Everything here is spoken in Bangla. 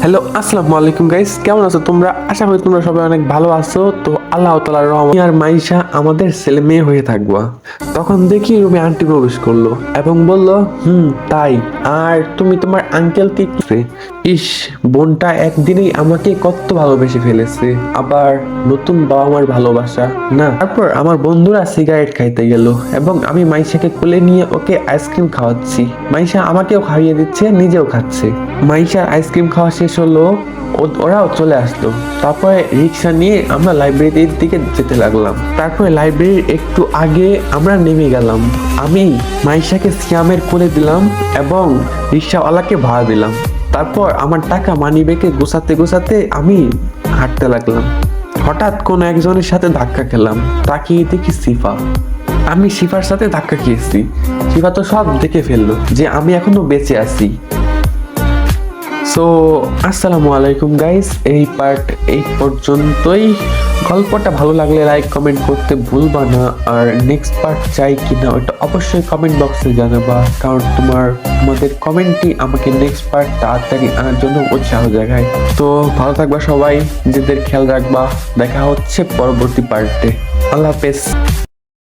হ্যালো আসসালামু আলাইকুম গাইস কেমন আছো তোমরা? আশা করি তোমরা সবাই অনেক ভালো আছো। তো আল্লাহ তালার রহমান আর মাইশা আমাদের ছেলে মেয়ে হয়ে থাকবা। তখন দেখি রুমে আন্টি প্রবেশ করল এবং বলল, হুম, তাই। আর তুমি তোমার আঙ্কেলকে ইস, বোনটা একদিনেই আমাকে কত ভালোবেসে ফেলেছে। আবার নতুন বাবা মার ভালোবাসা, না? তারপর আমার বন্ধুরা সিগারেট খাইতে গেল এবং আমি মাইশাকে কোলে নিয়ে ওকে আইসক্রিম খাওয়াচ্ছি। মাইশা আমাকেও খাইয়ে দিচ্ছে, নিজেও খাচ্ছে। মাইশার আইসক্রিম খাওয়া শেষ হলো ওরাও চলে আসলো। তারপরে রিক্সা নিয়ে আমরা লাইব্রেরির দিকে যেতে লাগলাম। তারপরে লাইব্রেরির একটু আগে আমরা নেমে গেলাম। আমি মাইশাকে সিয়ামের কোলে দিলাম এবং রিক্সাওয়ালাকে ভাড়া দিলাম। তারপর আমার টাকা মানি ব্যাগে গোছাতে গোছাতে আমি হাঁটতে লাগলাম। হঠাৎ কোনো একজনের সাথে ধাক্কা খেলাম। তাকিয়ে দেখি সিফা আমি শিফার সাথে ধাক্কা খেয়েছি। শিফা তো সব দেখে ফেলল যে আমি এখনও বেঁচে আছি। সো আসসালামু আলাইকুম গাইস এই পার্ট এই পর্যন্তই। গল্পটা ভালো লাগলে লাইক কমেন্ট করতে ভুলবা না। আর নেক্সট পার্ট চাই কিনা, ওটা অবশ্যই কমেন্ট বক্সে জানাবা। কারণ তোমার, তোমাদের কমেন্টই আমাকে নেক্সট পার্ট তাড়াতাড়ি আনার জন্য উৎসাহ জাগায়। তো ভালো থাকবা সবাই, নিজেদের খেয়াল রাখবা। দেখা হচ্ছে পরবর্তী পার্টে আল্লাহ হাফেজ।